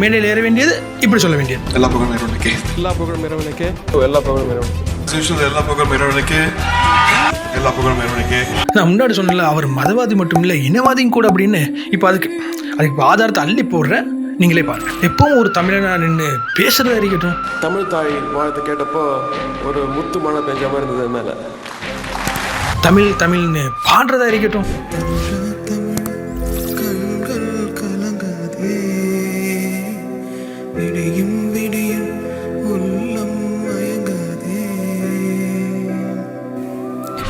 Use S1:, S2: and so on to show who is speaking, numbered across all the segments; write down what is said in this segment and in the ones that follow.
S1: மேடையில் ஏற வேண்டியது இப்படி சொல்ல வேண்டியது.
S2: எல்லா புகழும் இறைவனுக்கே.
S3: எல்லா புகழும் இறைவனுக்கே. எல்லா புகழும் இறைவனுக்கு.
S2: usual, எல்லா புகழும் இறைவனுக்கே. எல்லா புகழும் இறைவனுக்கே.
S1: நான் முன்னாடி சொன்னல அவர் மதவாதி மட்டும் இல்லை இனவாதியும் கூட அப்படின்னு. இப்போ அதுக்கு அதுக்கு இப்ப ஆதாரத்தை அள்ளி போடுறேன் நீங்களே பாருங்க. எப்பவும் ஒரு தமிழனா நின்று பேசுறதா இருக்கட்டும்.
S3: தமிழ் தாய் வாழ்த்து கேட்டப்போ ஒரு முத்து மழை பெஞ்ச மாதிரி இருந்தது மேல.
S1: தமிழ் தமிழ்னு பாடுறதா இருக்கட்டும்.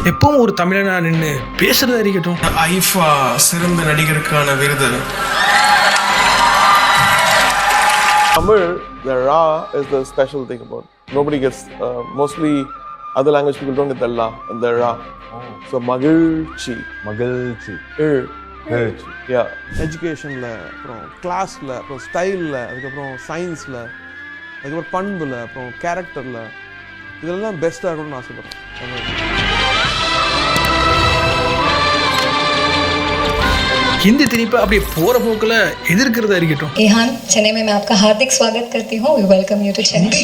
S1: எப்பவும் ஒரு தமிழனா நின்று பேசுறதா இருக்கட்டும்.
S4: ஐஃபா சிறந்த நடிகருக்கான விருது.
S3: Tamil, the ra is the special thing about. Nobody gets, uh, mostly other language people don't get the la and the ra. So மகிழ்ச்சி.
S5: மகிழ்ச்சி.
S3: இழ்
S5: மகிழ்ச்சி.
S3: Yeah.
S6: எஜுகேஷனில் அப்புறம் கிளாஸில் அப்புறம் ஸ்டைலில் அதுக்கப்புறம் சயின்ஸில் அதுக்கப்புறம் பண்பில் அப்புறம் கேரக்டரில் இதெல்லாம் பெஸ்ட்டாக இருக்கணும்னு ஆசைப்பட்றேன்
S1: ஹிந்தி திணிப்பு அப்படியே போற போக்குல எதிர்க்கிறதா இருக்கட்டும்
S7: एहान चेन्नई में मैं आपका हार्दिक स्वागत करती हूँ we welcome you to Chennai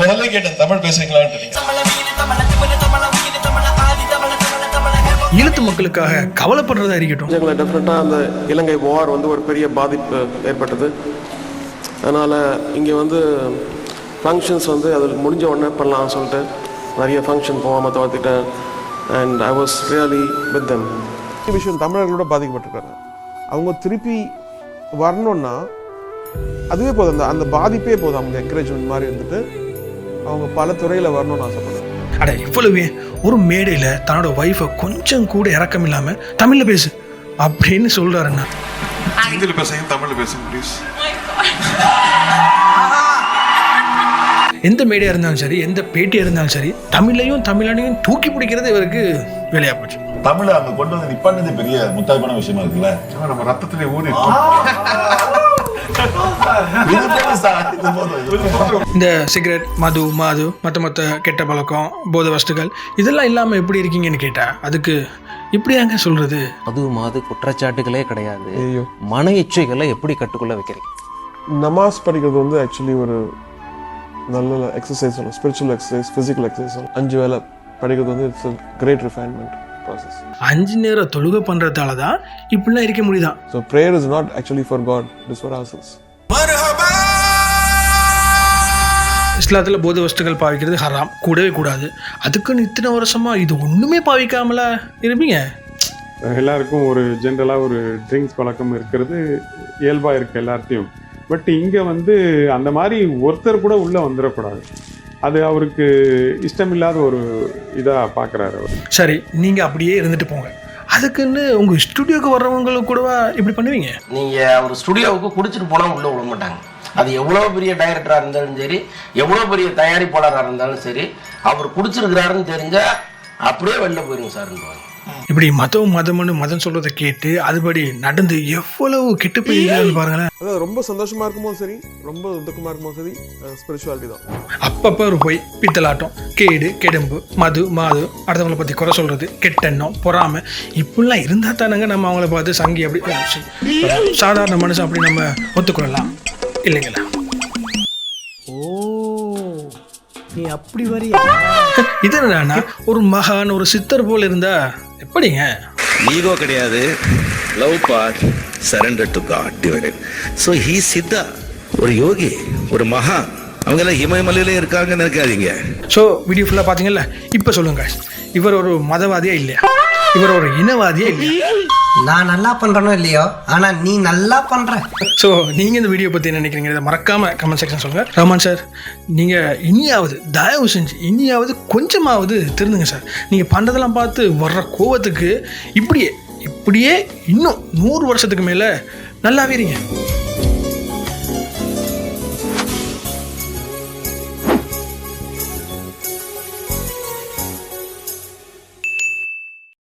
S2: முதல்ல கேட்டேன் தமிழ் பேசுறீங்களான்னு
S1: ஈழத்து மக்களுக்காக கவலைப்படுறதா இருக்கட்டும்
S3: எங்களை டெஃபினட்டாக அந்த இலங்கை வார் வந்து ஒரு பெரிய பாதிப்பு ஏற்பட்டது அதனால் இங்கே வந்து ஃபங்க்ஷன்ஸ் வந்து அது முடிஞ்ச உடனே பண்ணலாம்னு சொல்லிட்டு நிறைய ஃபங்க்ஷன் போகாமல் தவிர்த்துட்டேன் and I was really with them
S6: விஷயம் தமிழர்களோட பாதிக்கப்பட்டிருக்காங்க. அவங்க திருப்பி வரணும்னா அதுவே போதும். அந்த அந்த பாதிப்பே போதும். அவங்க என்கரேஜ்மெண்ட் மாதிரி இருந்துட்டு அவங்க பல துறையில் வரணும்னு ஆசைப்படுறேன்
S1: அட இவ்வளவு ஒரு மேடையில தன்னோட ஒய்ஃபை கொஞ்சம் கூட இறக்கம் இல்லாம தமிழ்ல பேசு அப்படின்னு சொல்றாருன்னா
S2: ஹிந்தியில் பேசுங்க தமிழில் பேசுங்க ப்ளீஸ்
S1: எந்த மேடையா இருந்தாலும் சரி எந்த பேட்டியா இருந்தாலும் சரி தமிழையும் தமிழனையும் தூக்கி பிடிக்கிறது இவருக்கு வேலையா போச்சு.
S5: தமிழை அங்க கொண்டு வந்து நிப்பாண்டது பெரிய முத்தாய்ப்பான விஷயமா இருக்குல்ல?
S2: நம்ம ரத்தத்திலே ஊறி.
S1: இந்த சிகரெட் மது மாது மற்ற மற்ற கெட்ட பழக்கம் போதை வஸ்துகள் இதெல்லாம் இல்லாமல் எப்படி இருக்கீங்கன்னு கேட்டா அதுக்கு இப்படியாங்க சொல்றது?
S8: அது மாது குற்றச்சாட்டுகளே கிடையாது.
S6: ஐயோ.
S8: மன இச்சைகளை எப்படி கட்டுக்குள்ள வைக்கிறீங்க?
S6: நமாஸ் படிக்கிறது வந்து ஆக்சுவலி ஒரு நல்ல எக்ஸசைஸ் சொல்லணும் ஸ்பிரிச்சுவல் எக்ஸசைஸ் ஃபிசிக்கல் எக்ஸசைஸ் அஞ்சு வேலை படிக்கிறது வந்து இட்ஸ் கிரேட் ரிஃபைன்மெண்ட் ப்ராசஸ்
S1: அஞ்சு நேரம் தொழுகை பண்றதால தான் இப்படிலாம் இருக்க முடியுதான்
S6: so prayer is not actually for God is for ourselves
S1: இஸ்லாத்துல போதை வஸ்துகள் பாவிக்கிறது ஹராம் கூடவே கூடாது. அதுக்குன்னு இத்தனை வருஷமா இது ஒண்ணுமே பாவிக்காமல இருப்பீங்க?
S9: எல்லாருக்கும் ஒரு ஜென்ரலாக ஒரு ட்ரிங்க்ஸ் பழக்கம் இருக்கிறது இயல்பாக இருக்குது எல்லார்ட்டையும். பட் இங்கே வந்து அந்த மாதிரி ஒருத்தர் கூட உள்ளே வந்துடக்கூடாது அது அவருக்கு இஷ்டமில்லாத ஒரு இதாக பார்க்குறாரு அவர்.
S1: சரி நீங்க அப்படியே இருந்துட்டு போங்க. அதுக்குன்னு உங்க ஸ்டுடியோக்கு வர்றவங்களுக்கு கூடவா இப்படி பண்ணுவீங்க?
S10: நீங்க ஒரு ஸ்டுடியோவுக்கு குடிச்சிட்டு போனா உள்ள விட மாட்டாங்க. அது எவ்வளவு பெரிய டைரக்டரா இருந்தாலும் சரி எவ்வளவு பெரிய தயாரிப்பாளராக இருந்தாலும் சரி அவர் குடிச்சிருக்கிறாருன்னு தெரிஞ்சா அப்படியே வெளில போயிருங்க சார்
S1: இப்படி மதம் மதம்னு மதம் சொல்றதை கேட்டு அதுபடி நடந்து எவ்வளவு கெட்டு போயிருக்கான்னு பாருங்களேன்.
S6: அதாவது ரொம்ப சந்தோஷமா இருக்கும்போது சரி ரொம்ப துக்கமா இருக்கும்போது சரி ஸ்பிரிச்சுவாலிட்டி தான்.
S1: அப்பப்போ ஒரு போய் பித்தலாட்டம் கேடு கெடும்பு மது மாது அடுத்தவங்களை பற்றி குறை சொல்கிறது கெட்டெண்ணம் பொறாமை இப்படிலாம் இருந்தால் தானங்க நம்ம அவங்கள பார்த்து சங்கி அப்படி. சாதாரண மனுஷன் அப்படி நம்ம ஒத்துக்கொள்ளலாம். இல்லைங்களா? ஓ நீ அப்படி வரியா? இது என்னன்னா ஒரு மகான் ஒரு சித்தர் போல இருந்தா எப்படிங்க?
S11: ஈகோ கிடையாது. Love path surrender to God divided so he Siddha ஒரு யோகி ஒரு மகா. அவங்க எல்லாம் இமயமலையிலே இருக்காங்கன்னு நினைக்காதீங்க.
S1: ஸோ வீடியோ ஃபுல்லாக பார்த்தீங்கல்ல? இப்போ சொல்லுங்க இவர் ஒரு மதவாதியா இல்லையா? இவர் ஒரு இனவாதியா இல்லையா?
S12: நான் நல்லா பண்ணுறனோ இல்லையோ? ஆனால் நீ நல்லா பண்ணுற
S1: ஸோ நீங்கள் இந்த வீடியோ பற்றி என்ன நினைக்கிறீங்க இதை மறக்காமல் கமெண்ட் செக்ஷன் சொல்லுங்கள் ரமான் சார் நீங்கள் இனியாவது தயவு செஞ்சு இனியாவது கொஞ்சமாவது திருந்துங்க சார் நீங்கள் பண்ணுறதெல்லாம் பார்த்து வர்ற கோவத்துக்கு இப்படியே இப்படியே இன்னும் நூறு வருஷத்துக்கு மேலே நல்லாவே இருங்க.